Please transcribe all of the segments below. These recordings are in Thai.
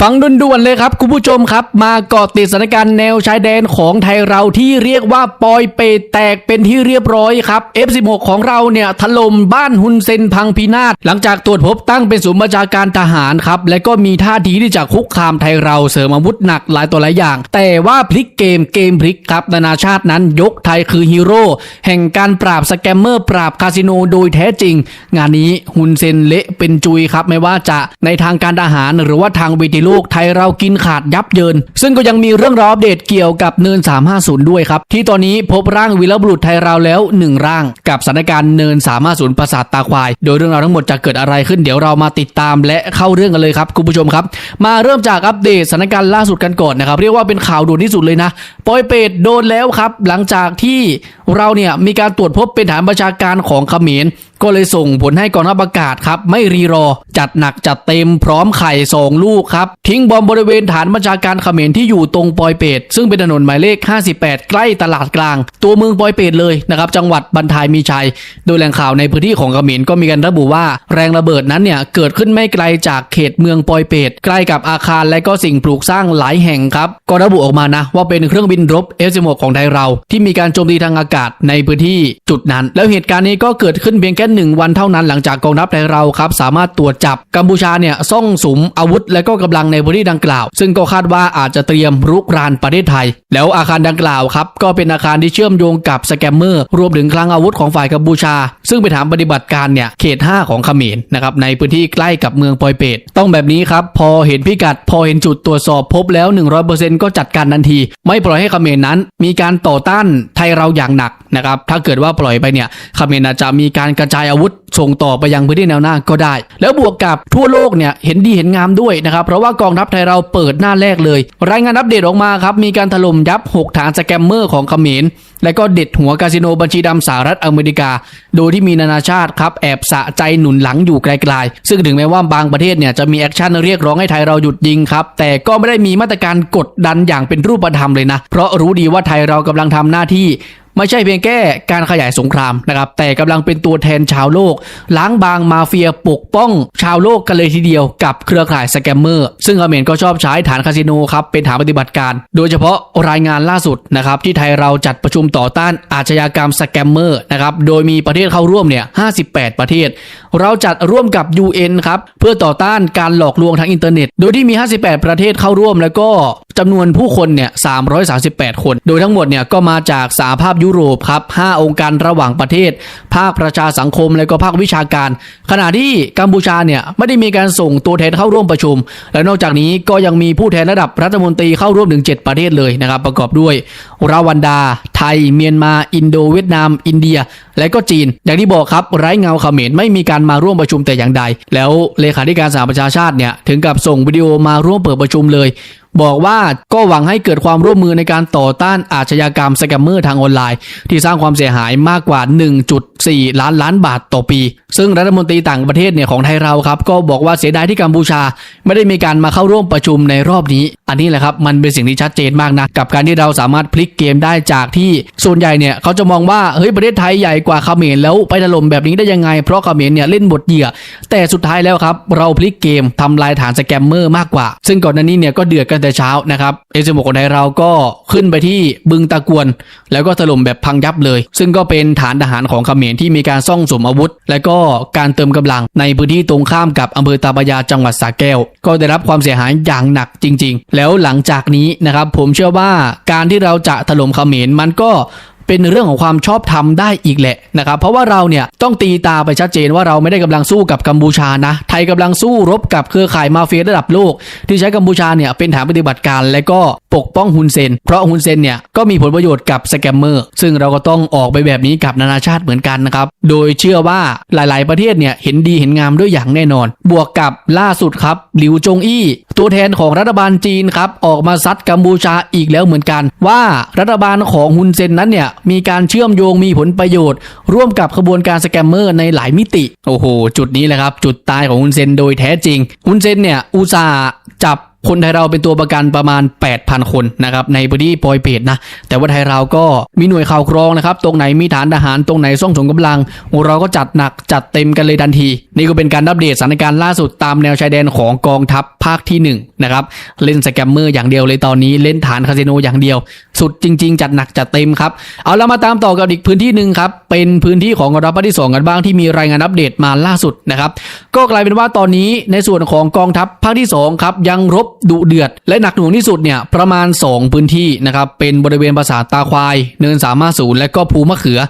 ฟังด่วนๆเลยครับคุณผู้ชมครับ มาเกาะติดสถานการณ์แนวชายแดนของไทยเราที่เรียกว่าปอยเปแตกเป็นที่เรียบร้อยครับ F16 ของเราเนี่ยถล่มบ้านฮุนเซนพังพินาศหลังจากตรวจพบตั้งเป็นศูนย์บัญชาการทหารครับ และก็มีท่าทีที่จะคุกคามไทยเราเสริมอาวุธหนักหลายตัวหลายอย่าง แต่ว่าพลิกเกมเกมพลิกครับนานาชาตินั้นยกไทยคือฮีโร่แห่งการปราบสแกมเมอร์ปราบคาสิโนโดยแท้จริง งานนี้ฮุนเซนเละเป็นจุยครับไม่ว่าจะในทางการทหารหรือว่าทางเวทีโลกไทยเรากินขาดยับเยิน ซึ่งก็ยังมีเรื่องราวอัปเดตเกี่ยวกับเนิน 350 ด้วยครับ ที่ตอนนี้พบร่างวีรบุรุษไทยเราแล้ว 1 ร่าง กับสถานการณ์เนิน 350 ปราสาทตาควาย โดยเรื่องราวทั้งหมดจะเกิดอะไรขึ้นเดี๋ยวเรามาติดตามและเข้าเรื่องกันเลยครับคุณผู้ชมครับ มาเริ่มจากอัปเดตสถานการณ์ล่าสุดกันก่อนนะครับเรียกว่าเป็นข่าวด่วนที่สุดเลยนะปอยเปตโดนแล้วครับหลังจากที่เราเนี่ยมีการตรวจพบเป็นฐานประชาการของเขมร ก็เลยส่งผลให้กองทัพอากาศครับไม่รีรอ จัดหนักจัดเต็มพร้อมไข่สองลูกครับ ทิ้งบอมบริเวณฐานบัญชาการเขมรที่อยู่ตรงปอยเปตซึ่งเป็นถนนหมายเลข 58 ใกล้ตลาดกลาง ตัวเมืองปอยเปตเลยนะครับจังหวัดบันทายมีชัย โดยแหล่งข่าวในพื้นที่ของเขมรก็มีการระบุว่าแรงระเบิดนั้นเนี่ยเกิดขึ้นไม่ไกลจากเขตเมืองปอยเปตใกล้กับอาคารและก็สิ่งปลูกสร้างหลายแห่งครับก็ระบุออกมานะว่าเป็นเครื่องบินรบ F16 ของไทยเรา ที่มีการโจมตีทางอากาศในพื้นที่จุดนั้น แล้วเหตุการณ์นี้ก็เกิดขึ้นเพียงแค่หนึ่งวันเท่านั้นหลังจากกองทัพไทยเราครับสามารถตรวจจับกัมพูชาเนี่ยซ่องสุมอาวุธ และก็กำลังในพื้นที่ดังกล่าว ซึ่งก็คาดว่าอาจจะเตรียมรุกรานประเทศไทย แล้วอาคารดังกล่าวครับก็เป็นอาคารที่เชื่อมโยงกับสแกมเมอร์รวมถึงคลังอาวุธของฝ่ายกัมพูชา ซึ่งเป็นฐานปฏิบัติการเนี่ยเขต 5 ของเขมรนะครับในพื้นที่ใกล้กับเมืองปอยเปตต้องแบบนี้ครับพอเห็นพิกัด พอเห็นจุดตรวจสอบพบแล้ว 100%ก็จัดการทันที ไม่ปล่อยให้เขมรนั้น มีการต่อต้านไทยเราอย่างหนักนะครับถ้าเกิดว่าปล่อยไปเนี่ยเขมรอาจจะมีการกระจายอาวุธส่งต่อไปยังพื้นที่แนวหน้าก็ได้ แล้วบวกกับทั่วโลกเนี่ยเห็นดีเห็นงามด้วยนะครับเพราะว่ากองทัพไทยเราเปิดหน้าแรกเลย รายงานอัปเดตออกมาครับมีการถล่มยับ 6 ฐานสแกมเมอร์ของเขมร และก็เด็ดหัวคาสิโนบัญชีดำสหรัฐอเมริกา โดยที่มีนานาชาติครับแอบสะใจหนุนหลังอยู่ไกลๆ ซึ่งถึงแม้ว่าบางประเทศเนี่ยจะมีแอคชั่นเรียกร้องให้ไทยเราหยุดยิงครับ แต่ก็ไม่ได้มีมาตรการกดดันอย่างเป็นรูปธรรมเลยนะ เพราะรู้ดีว่าไทยเรากำลังทำหน้าที่ไม่ใช่เพียงแค่การขยายสงครามนะครับ แต่กำลังเป็นตัวแทนชาวโลก ล้างบางมาเฟียปกป้อง ชาวโลกกันเลยทีเดียวกับเครือข่ายสแกมเมอร์ ซึ่งเมรก็ชอบใช้ฐานคาสิโนครับ เป็นฐานปฏิบัติการ โดยเฉพาะรายงานล่าสุดนะครับ ที่ไทยเราจัดประชุมต่อต้านอาชญากรรมสแกมเมอร์นะครับ โดยมีประเทศเข้าร่วมเนี่ย 58 ประเทศ เราจัดร่วมกับ UN ครับ เพื่อต่อต้านการหลอกลวงทางอินเทอร์เน็ต โดยที่มี 58 ประเทศเข้าร่วม แล้วก็จำนวนผู้คนเนี่ย 338 คน โดยทั้งหมดเนี่ยก็มาจากสหภาพยุโรปครับ 5 องค์การระหว่างประเทศ ภาคประชาสังคม และก็ภาควิชาการ ขณะที่กัมพูชาเนี่ยไม่ได้มีการส่งตัวแทนเข้าร่วมประชุม และนอกจากนี้ก็ยังมีผู้แทนระดับรัฐมนตรีเข้าร่วมถึง 7 ประเทศเลยนะครับ ประกอบด้วยราวันดา ไทย เมียนมา อินโด เวียดนาม อินเดีย และก็จีน อย่างที่บอกครับ ไร้เงาเขมรไม่มีการมาร่วมประชุมแต่อย่างใด แล้วเลขาธิการสหประชาชาติเนี่ยถึงกับส่งวิดีโอมาร่วมเปิดประชุมเลย บอกว่าก็หวังให้เกิดความร่วมมือในการต่อต้านอาชญากรรมสแกมเมอร์ทางออนไลน์ ที่สร้างความเสียหายมากกว่า 1.4 ล้านล้านบาทต่อปี ซึ่งรัฐมนตรีต่างประเทศเนี่ยของไทยเราครับ ก็บอกว่าเสียดายที่กัมพูชา ไม่ได้มีการมาเข้าร่วมประชุมในรอบนี้ อันนี้แหละครับ มันเป็นสิ่งที่ชัดเจนมากนะกับการที่เราสามารถพลิกเกมได้จากที่ส่วนใหญ่เนี่ยเขาจะมองว่าเฮ้ยประเทศไทยใหญ่กว่าเขมรแล้วไปถล่มแบบนี้ได้ยังไง เพราะเขมรเนี่ยเล่นบทเหยื่อแต่สุดท้ายแล้วครับเราพลิกเกมทำลายฐานสแกมเมอร์มากกว่า ซึ่งก่อนหน้านี้เนี่ยก็เดือดกันแต่เช้านะครับเอเซโมคนไทยเราก็ขึ้นไปที่บึงตะกวน แล้วก็ถล่มแบบพังยับเลย ซึ่งก็เป็นฐานทหารของเขมรที่มีการซ่องสมอาวุธ และก็การเติมกำลังในพื้นที่ตรงข้ามกับอำเภอตาบยาจังหวัดสระแก้ว ก็ได้รับความเสียหายอย่างหนักจริง ๆ แล้วหลังจากนี้นะครับผมเชื่อว่าการที่เราจะถล่มเขมรมันก็ เป็นเรื่องของความชอบธรรมได้อีกแหละนะครับเพราะว่าเราเนี่ยต้องตีตาไปชัดเจนว่าเราไม่ได้กำลังสู้กับกัมพูชานะไทยกำลังสู้รบกับเครือข่ายมาเฟียระดับโลก ที่ใช้กัมพูชาเนี่ยเป็นฐานปฏิบัติการและก็ปกป้องฮุนเซน เพราะฮุนเซนเนี่ยก็มีผลประโยชน์กับสแกมเมอร์ซึ่งเราก็ต้องออกไปแบบนี้กับนานาชาติเหมือนกันนะครับโดยเชื่อว่าหลาย ๆ ประเทศเนี่ยเห็นดีเห็นงามด้วยอย่างแน่นอน บวกกับล่าสุดครับหลิวจงอี้ตัวแทนของรัฐบาลจีนครับออกมาซัดกัมพูชาอีกแล้วเหมือนกัน ว่ารัฐบาลของฮุนเซนนั้นเนี่ยมีการเชื่อมโยงมีผลประโยชน์ ร่วมกับขบวนการสแกมเมอร์ในหลายมิติ โอ้โห จุดนี้แหละครับ จุดตายของอุนเซนโดยแท้จริงอุนเซนเนี่ยอุตส่าห์จับ คนไทยเราเป็นตัวประกันประมาณ 8,000 คนนะครับในพื้นที่ปอยเปตนะแต่ว่าไทยเราก็มีหน่วยข่าวกรองนะครับตรงไหนมีฐานทหารตรงไหนส่งสมกำลัง เราก็จัดหนักจัดเต็มกันเลยทันที นี่ก็เป็นการอัปเดตสถานการณ์ล่าสุดตามแนวชายแดนของกองทัพภาคที่หนึ่งนะครับเล่นสแกมเมอร์อย่างเดียวเลยตอนนี้เล่นฐานคาสิโนอย่างเดียว สุดจริง ๆ จัดหนักจัดเต็มครับเอาแล้วมาตามต่อกับอีกพื้นที่หนึ่งครับเป็นพื้นที่ของกองทัพภาคที่สองกันบ้างที่มีรายงานอัปเดตมาล่าสุดนะครับก็กลายเป็นว่าตอนนี้ในส่วนของกองทัพภาคที่2ครับยังรบดุเดือด และหนักหน่วงที่สุดเนี่ยประมาณ 2 พื้นที่นะครับเป็นบริเวณปราสาทตาควาย เนินสามารถศูนย์และก็ภูมะเขือ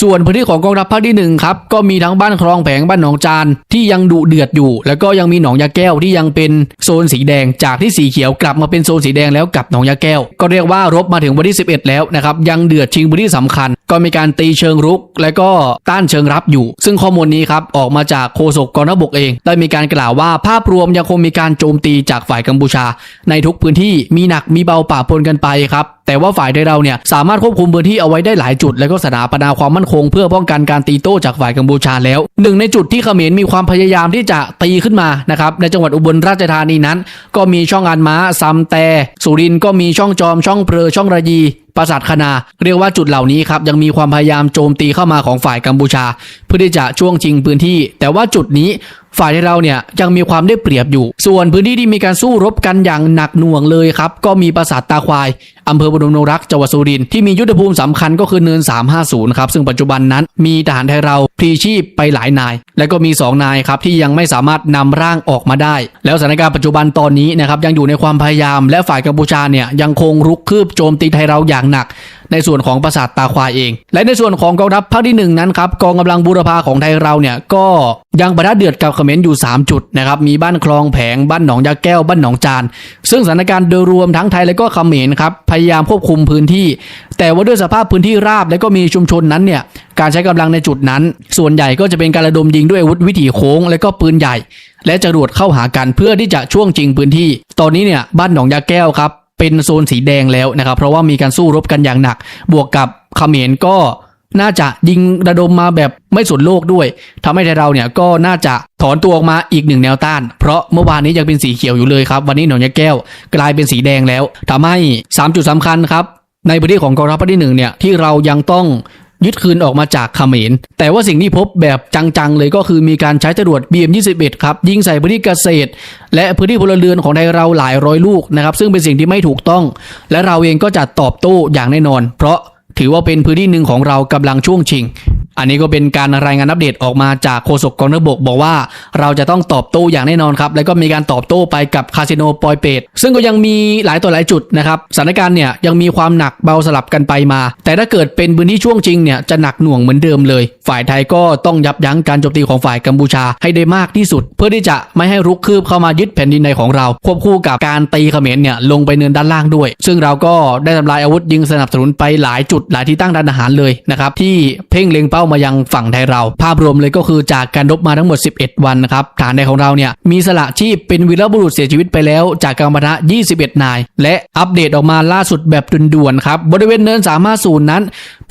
ส่วนพื้นที่ของกองทัพภาคที่1ครับก็มีทั้งบ้านคลองแผงบ้านหนองจานที่ยังดุเดือดอยู่ แล้วก็ยังมีหนองยาแก้วที่ยังเป็นโซนสีแดงจากที่สีเขียวกลับมาเป็นโซนสีแดงแล้วกับหนองยาแก้ว ก็เรียกว่ารบมาถึงวันที่ 11 แล้วนะครับยังเดือดชิงพื้นที่สำคัญ ก็มีการตีเชิงรุก และก็ต้านเชิงรับอยู่ ซึ่งข้อมูลนี้ครับออกมาจากโฆษกกองทัพบกเอง ได้มีการกล่าวว่าภาพรวมยังคงมีการโจมตีจากฝ่ายกัมพูชา ในทุกพื้นที่มีหนักมีเบาป่าปนกันไปครับแต่ว่าฝ่ายไทยเราเนี่ยสามารถควบคุมพื้นที่เอาไว้ได้หลายจุด และก็สถาปนาความมั่นคง เพื่อป้องกันการตีโต้จากฝ่ายกัมพูชาแล้วหนึ่งในจุดที่เขมรมีความพยายามที่จะตีขึ้นมานะครับในจังหวัดอุบลราชธานีนั้น ก็มีช่องอันม้าซัมแต่สุรินก็มีช่องจอมช่องเพลอช่องระยีปราสาทคณาเรียกว่าจุดเหล่านี้ครับยังมีความพยายามโจมตีเข้ามาของฝ่ายกัมพูชา เพื่อที่จะช่วงชิงพื้นที่ แต่ว่าจุดนี้ ฝ่ายที่เราเนี่ยยังมีความได้เปรียบอยู่ ส่วนพื้นที่ที่มีการสู้รบกันอย่างหนักหน่วงเลยครับ ก็มีปราสาทตาควายอำเภอบรมนรักจังหวัดสุรินทร์ที่มียุทธภูมิสำคัญก็คือเนิน 350 ครับ ซึ่งปัจจุบันนั้นมีทหารไทยเราพลีชีพไปหลายนาย และก็มี 2 นายครับที่ยังไม่สามารถนำร่างออกมาได้ แล้วสถานการณ์ปัจจุบันตอนนี้นะครับยังอยู่ในความพยายาม และฝ่ายกัมพูชาเนี่ยยังคงรุกคืบโจมตีไทยเราอย่างหนัก ในส่วนของปราสาทตาควายเอง และในส่วนของกองทัพภาคที่หนึ่งนั้นครับกองกำลังบูรพาของไทยเราเนี่ยก็ยังประทัดเดือดกับเขมรอยู่ 3 จุดนะครับมีบ้านคลองแผงบ้านหนองยาแก้วบ้านหนองจาน ซึ่งสถานการณ์โดยรวมทั้งไทยและก็เขมรครับพยายามควบคุมพื้นที่ แต่ว่าด้วยสภาพพื้นที่ราบและก็มีชุมชนนั้นเนี่ยการใช้กำลังในจุดนั้น ส่วนใหญ่ก็จะเป็นการระดมยิงด้วยอาวุธวิถีโค้งและก็ปืนใหญ่ และจรวดเข้าหากันเพื่อที่จะช่วงจริงพื้นที่ ตอนนี้เนี่ยบ้านหนองยาแก้วครับ เป็นโซนสีแดงแล้วนะครับ เพราะว่ามีการสู้รบกันอย่างหนัก บวกกับเขมรก็น่าจะยิงระดมมาแบบไม่สนโลกด้วยทำให้ไทยเราเนี่ยก็น่าจะถอนตัวออกมาอีกหนึ่งแนวต้าน เพราะเมื่อวานนี้ยังเป็นสีเขียวอยู่เลยครับ วันนี้หนองยาแก้วกลายเป็นสีแดงแล้วทำให้ 3 จุดสำคัญครับในพื้นที่ของกองทัพภาคที่หนึ่งเนี่ยที่เรายังต้อง ยึดคืนออกมาจากเขมร แต่ว่าสิ่งที่พบแบบจังๆเลยก็คือมีการใช้จรวด BM21 ครับยิงใส่พื้นที่เกษตร และพื้นที่พลเรือนของไทยเราหลายร้อยลูกนะครับซึ่งเป็นสิ่งที่ไม่ถูกต้อง และเราเองก็จะตอบโต้อย่างแน่นอน เพราะถือว่าเป็นพื้นที่หนึ่งของเรากำลังช่วงชิง อันนี้ก็เป็นการรายงานอัปเดตออกมาจากโฆษกกองทัพบกบอกว่า เราจะต้องตอบโต้อย่างแน่นอนครับ แล้วก็มีการตอบโต้ไปกับคาสิโนปอยเปตซึ่งก็ยังมีหลายต่อหลายจุดนะครับสถานการณ์เนี่ยยังมีความหนักเบาสลับกันไปมา แต่ถ้าเกิดเป็นพื้นที่ช่วงจริงเนี่ยจะหนักหน่วงเหมือนเดิมเลย ฝ่ายไทยก็ต้องยับยั้งการโจมตีของฝ่ายกัมพูชาให้ได้มากที่สุด เพื่อที่จะไม่ให้รุกคืบเข้ามายึดแผ่นดินในของเรา ควบคู่กับการตีเขมรเนี่ยลงไปเนินด้านล่างด้วย ซึ่งเราก็ได้ทำลายอาวุธยิงสนับสนุนไปหลายจุดหลายที่ตั้งด้านอาหารเลยนะครับที่เพ่งเล็งเป้ามายังฝั่งไทยเรา ภาพรวมเลยก็คือจากการรบมาทั้งหมด 11 วันนะครับฐานในของเราเนี่ยมีสละชีพเป็นวีรบุรุษเสียชีวิตไปแล้ว จากการปะทะ 21 นาย และอัปเดตออกมาล่าสุดแบบด่วนๆครับบริเวณเนิน 350 นั้น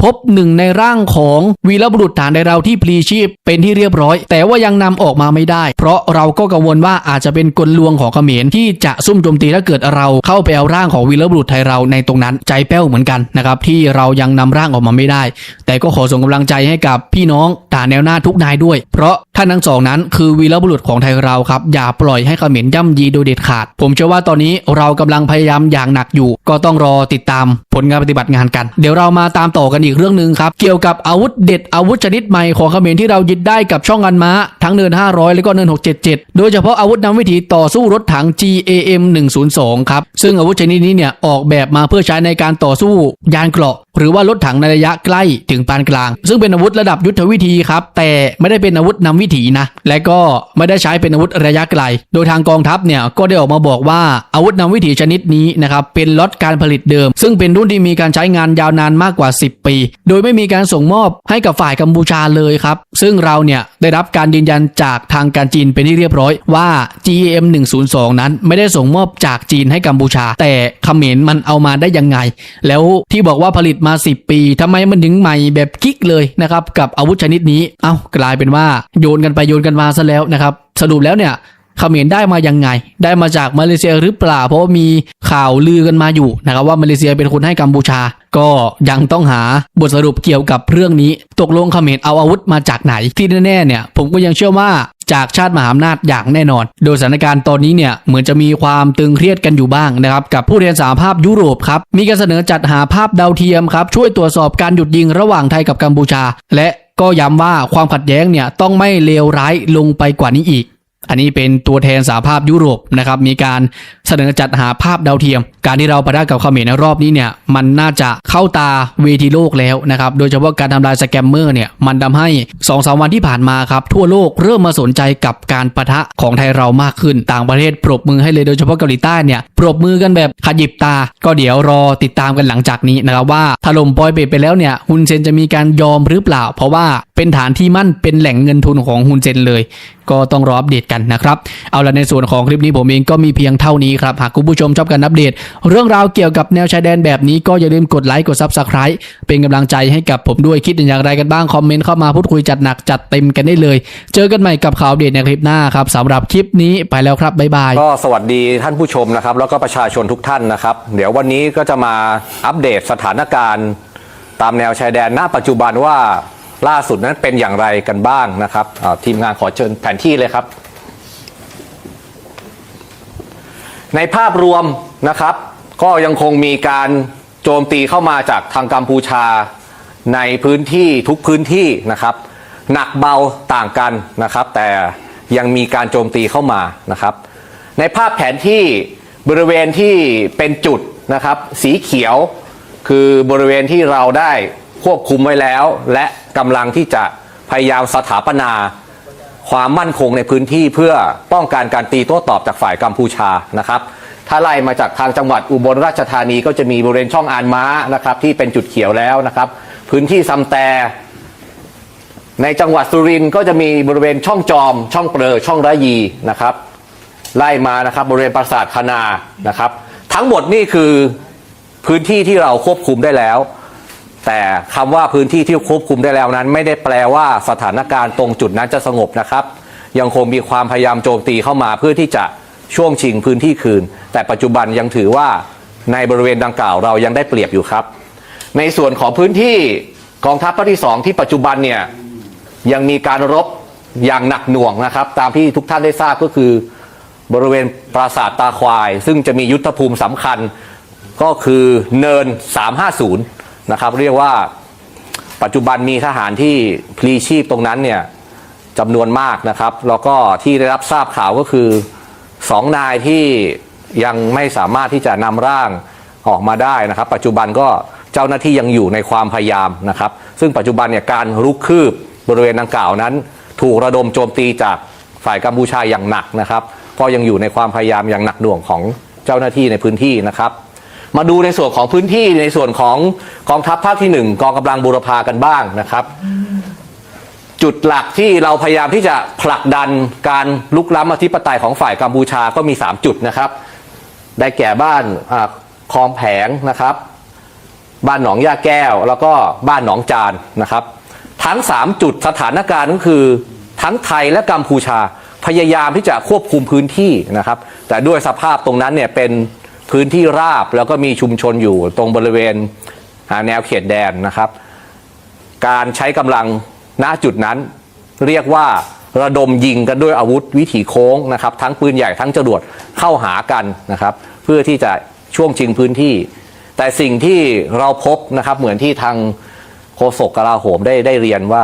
พบหนึ่งในร่างของวีรบุรุษฐานในเราที่พลีชีพเป็นที่เรียบร้อย แต่ว่ายังนำออกมาไม่ได้ เพราะเราก็กังวลว่าอาจจะเป็นกลลวงของเขมรที่จะซุ่มโจมตีถ้าเกิดเราเข้าไปเอาร่างของวีรบุรุษไทยเราในตรงนั้นใจแป้วเหมือนกันนะครับที่เรายังนำร่างออกมาไม่ได้ แต่ก็ขอส่งกำลังใจให้กับพี่น้องฐาแนวหน้าทุกนายด้วย เพราะท่านทั้งสองนั้นคือวีรบุรุษของไทยเราครับ อย่าปล่อยให้เขมรย่ำยีโดยเด็ดขาด ผมเชื่อว่าตอนนี้เรากำลังพยายามอย่างหนักอยู่ ก็ต้องรอติดตามผลงานปฏิบัติงานกัน เดี๋ยวเรามาตามต่อกันอีกเรื่องหนึ่งครับ เกี่ยวกับอาวุธเด็ดอาวุธชนิดใหม่ของเขมรที่เรายึดได้กับช่องอันม้า ทั้งเนิน 500 แล้วก็เนิน 677 โดยเฉพาะอาวุธนำวิถีต่อสู้รถถัง GAM 102ครับซึ่งอาวุธชนิดนี้เนี่ยออกแบบมาเพื่อใช้ในการต่อสู้ยานเกราะ หรือว่ารถถังในระยะใกล้ถึงปานกลาง ซึ่งเป็นอาวุธระดับยุทธวิธีครับแต่ไม่ได้เป็นอาวุธนำวิถีนะ และก็ไม่ได้ใช้เป็นอาวุธระยะไกล โดยทางกองทัพเนี่ยก็ได้ออกมาบอกว่าอาวุธนำวิถีชนิดนี้นะครับเป็นล็อตการผลิตเดิม ซึ่งเป็นรุ่นที่มีการใช้งานยาวนานมากกว่า 10 ปี โดยไม่มีการส่งมอบให้กับฝ่ายกัมพูชาเลยครับ ซึ่งเราเนี่ยได้รับการยืนยันจากทางการจีนเป็นที่เรียบร้อยว่า GM 102 นั้นไม่ได้ส่งมอบจากจีนให้กัมพูชา แต่เขมรมันเอามาได้ยังไง แล้วที่บอกว่าผลิตมา 10 ปีทำไมมันถึงใหม่แบบกิ๊กเลยนะครับกับอาวุธชนิดนี้ เอ้ากลายเป็นว่าโยนกันไปโยนกันมาซะแล้วนะครับ สรุปแล้วเนี่ยเขมรได้มายังไง ได้มาจากมาเลเซียหรือเปล่า เพราะามีข่าวลือกันมาอยู่นะครับว่ามาเลเซียเป็นคนให้กัมพูชา ก็ยังต้องหาบทสรุปเกี่ยวกับเรื่องนี้ ตกลงเขมรเอาอาวุธมาจากไหนที่แน่ๆเนี่ย ผมก็ยังเชื่อว่าจากชาติมหาอำนาจอย่างแน่นอน โดยสถานการณ์ตอนนี้เนี่ยเหมือนจะมีความตึงเครียดกันอยู่บ้างนะครับกับผู้เรียนสาภาพยุโรปครับมีการเสนอจัดหาภาพดาวเทียมครับช่วยตรวจสอบการหยุดยิงระหว่างไทยกับกัมพูชา และ ก็ย้ำว่าความขัดแย้งเนี่ยต้องไม่เลวร้ายลงไปกว่านี้อีก อันนี้เป็นตัวแทนสาภาพยุโรปนะครับมีการเสนอจัดหาภาพดาวเทียม การที่เราประทะกับเขมรในรอบนี้เนี่ยมันน่าจะเข้าตาเวทีโลกแล้วนะครับโดยเฉพาะการทำลายสแกมเมอร์เนี่ยมันทำให้2อสวันที่ผ่านมาครับทั่วโลกเริ่มมาสนใจกับการประทะของไทยเรามากขึ้นต่างประเทศปรบมือให้เลยโดยเฉพาะเกาหลีใต้เนี่ยปรบมือกันแบบขยิบตา ก็เดี๋ยวรอติดตามกันหลังจากนี้นะครับว่าถล่มปอยเปตไปแล้วเนี่ยฮุนเซนจะมีการยอมหรือเปล่า เพราะว่าเป็นฐานที่มั่นเป็นแหล่งเงินทุนของฮุนเซนเลย ก็ต้องรออัปเดตกันนะครับ เอาละในส่วนของคลิปนี้ผมเองก็มีเพียงเท่านี้ครับ หากคุณผู้ชมชอบการอัปเดต เรื่องราวเกี่ยวกับแนวชายแดนแบบนี้ก็อย่าลืมกดไลค์กด Subscribe เป็นกำลังใจให้กับผมด้วยคิดอย่างไรกันบ้างคอมเมนต์เข้ามาพูดคุยจัดหนักจัดเต็มกันได้เลย เจอกันใหม่กับข่าวเดตในคลิปหน้าครับสำหรับคลิปนี้ไปแล้วครับบ๊ายบายก็สวัสดีท่านผู้ชมนะครับ แล้วก็ประชาชนทุกท่านนะครับ เดี๋ยววันนี้ก็จะมาอัปเดตสถานการณ์ ตามแนวชายแดนณปัจจุบันว่า ล่าสุดนั้นเป็นอย่างไรกันบ้างนะครับทีมงานขอเชิญแผนที่เลยครับ ในภาพรวมนะครับ ก็ยังคงมีการโจมตีเข้ามาจากทางกัมพูชาในพื้นที่ทุกพื้นที่นะครับ หนักเบาต่างกันนะครับ แต่ยังมีการโจมตีเข้ามานะครับ ในภาพแผนที่บริเวณที่เป็นจุดนะครับ สีเขียวคือบริเวณที่เราได้ ควบคุมไว้แล้ว และกำลังที่จะพยายามสถาปนา ความมั่นคงในพื้นที่เพื่อป้องกันการตีโต้ตอบจากฝ่ายกัมพูชานะครับถ้าไล่มาจากทางจังหวัดอุบลราชธานีก็จะมีบริเวณช่องอานม้านะครับที่เป็นจุดเขียวแล้วนะครับ พื้นที่ซำแตในจังหวัดสุรินทร์ก็จะมีบริเวณช่องจอม ช่องเปลอช่องระยีนะครับ ไล่มานะครับบริเวณปราสาทคณานะครับ ทั้งหมดนี่คือพื้นที่ที่เราควบคุมได้แล้ว แต่คำว่าพื้นที่ที่ควบคุมได้แล้วนั้น ไม่ได้แปลว่าสถานการณ์ตรงจุดนั้นจะสงบนะครับ ยังคงมีความพยายามโจมตีเข้ามาเพื่อที่จะช่วงชิงพื้นที่คืน แต่ปัจจุบันยังถือว่าในบริเวณดังกล่าวเรายังได้เปรียบอยู่ครับ ในส่วนของพื้นที่กองทัพภาคที่สองที่ปัจจุบันเนี่ยยังมีการรบอย่างหนักหน่วงนะครับ ตามที่ทุกท่านได้ทราบก็คือบริเวณปราสาทตาควาย ซึ่งจะมียุทธภูมิสำคัญก็คือเนิน 350 นะครับเรียกว่าปัจจุบันมีทหารที่พลีชีพตรงนั้นเนี่ยจำนวนมากนะครับแล้วก็ที่ได้รับทราบข่าวก็คือสองนายที่ยังไม่สามารถที่จะนำร่างออกมาได้นะครับ ปัจจุบันก็เจ้าหน้าที่ยังอยู่ในความพยายามนะครับ ซึ่งปัจจุบันเนี่ยการรุกคืบบริเวณดังกล่าวนั้น ถูกระดมโจมตีจากฝ่ายกัมพูชาอย่างหนักนะครับ ก็ยังอยู่ในความพยายามอย่างหนักหน่วงของเจ้าหน้าที่ในพื้นที่นะครับ มาดูในส่วนของพื้นที่ในส่วนของกองทัพภาคที่หนึ่งกองกำลังบูรพากันบ้างนะครับ จุดหลักที่เราพยายามที่จะผลักดันการลุกล้ำอธิปไตยของฝ่ายกัมพูชาก็มี 3 จุดนะครับ ได้แก่บ้านคลองแผงนะครับ บ้านหนองยาแก้ว แล้วก็บ้านหนองจานนะครับ ทั้ง 3 จุดสถานการณ์ก็คือทั้งไทยและกัมพูชาพยายามที่จะควบคุมพื้นที่นะครับ แต่ด้วยสภาพตรงนั้นเนี่ยเป็น พื้นที่ราบแล้วก็มีชุมชนอยู่ตรงบริเวณแนวเขตแดนนะครับ การใช้กำลังณจุดนั้น เรียกว่าระดมยิงกันด้วยอาวุธวิถีโค้งนะครับ ทั้งปืนใหญ่ทั้งจรวดเข้าหากันนะครับ เพื่อที่จะช่วงชิงพื้นที่ แต่สิ่งที่เราพบนะครับเหมือนที่ทางโฆษกกลาโหมได้ได้เรียนว่า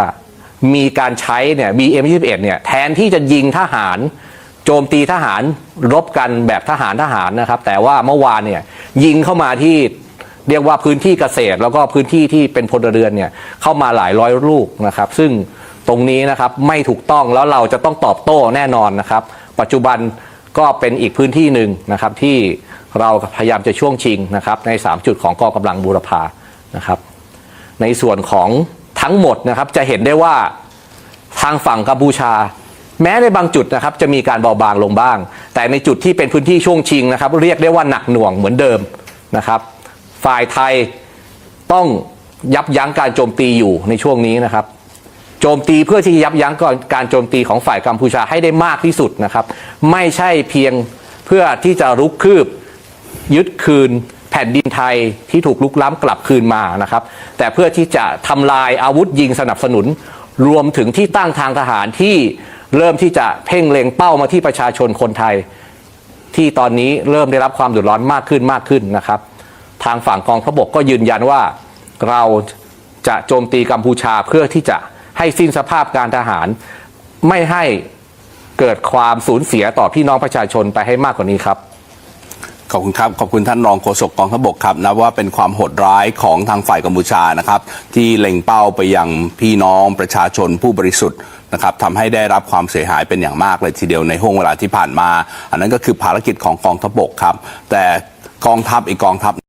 มีการใช้เนี่ย BM21 เนี่ยแทนที่จะยิงทหาร โจมตีทหารรบกันแบบทหารทหารนะครับ แต่ว่าเมื่อวานเนี่ยยิงเข้ามาที่เรียกว่าพื้นที่เกษตร แล้วก็พื้นที่ที่เป็นพลเรือนเนี่ยเข้ามาหลายร้อยลูกนะครับ ซึ่งตรงนี้นะครับไม่ถูกต้องแล้วเราจะต้องตอบโต้แน่นอนนะครับ ปัจจุบันก็เป็นอีกพื้นที่หนึ่งนะครับ ที่เราพยายามจะช่วงชิงนะครับ ใน 3 จุดของกองกำลังบูรพานะครับ ในส่วนของทั้งหมดนะครับจะเห็นได้ว่าทางฝั่งกัมพูชา แม้ในบางจุดนะครับจะมีการเบาบางลงบ้าง แต่ในจุดที่เป็นพื้นที่ช่วงชิงนะครับ เรียกได้ว่าหนักหน่วงเหมือนเดิมนะครับ ฝ่ายไทยต้องยับยั้งการโจมตีอยู่ในช่วงนี้นะครับ โจมตีเพื่อที่จะยับยั้งก่อนการโจมตีของฝ่ายกัมพูชาให้ได้มากที่สุดนะครับ ไม่ใช่เพียงเพื่อที่จะรุกคืบยึดคืนแผ่นดินไทยที่ถูกลุกล้ำกลับคืนมานะครับ แต่เพื่อที่จะทำลายอาวุธยิงสนับสนุน รวมถึงที่ตั้งทางทหารที่ เริ่มที่จะเพ่งเล็งเป้ามาที่ประชาชนคนไทย ที่ตอนนี้เริ่มได้รับความเดือดร้อนมากขึ้นมากขึ้นนะครับ ทางฝั่งกองทัพบกก็ยืนยันว่าเราจะโจมตีกัมพูชาเพื่อที่จะให้สิ้นสภาพการทหาร ไม่ให้เกิดความสูญเสียต่อพี่น้องประชาชนไปให้มากกว่านี้ครับ ขอบคุณครับ ขอบคุณท่านรองโฆษกกองทัพบกครับนะว่าเป็นความโหดร้ายของทางฝ่ายกัมพูชานะครับ ที่เล็งเป้าไปยังพี่น้องประชาชนผู้บริสุทธิ์นะครับทำให้ได้รับความเสียหายเป็นอย่างมากเลยทีเดียวในห่วงเวลาที่ผ่านมา อันนั้นก็คือภารกิจของกองทัพบกครับ แต่กองทัพอีกกองทัพ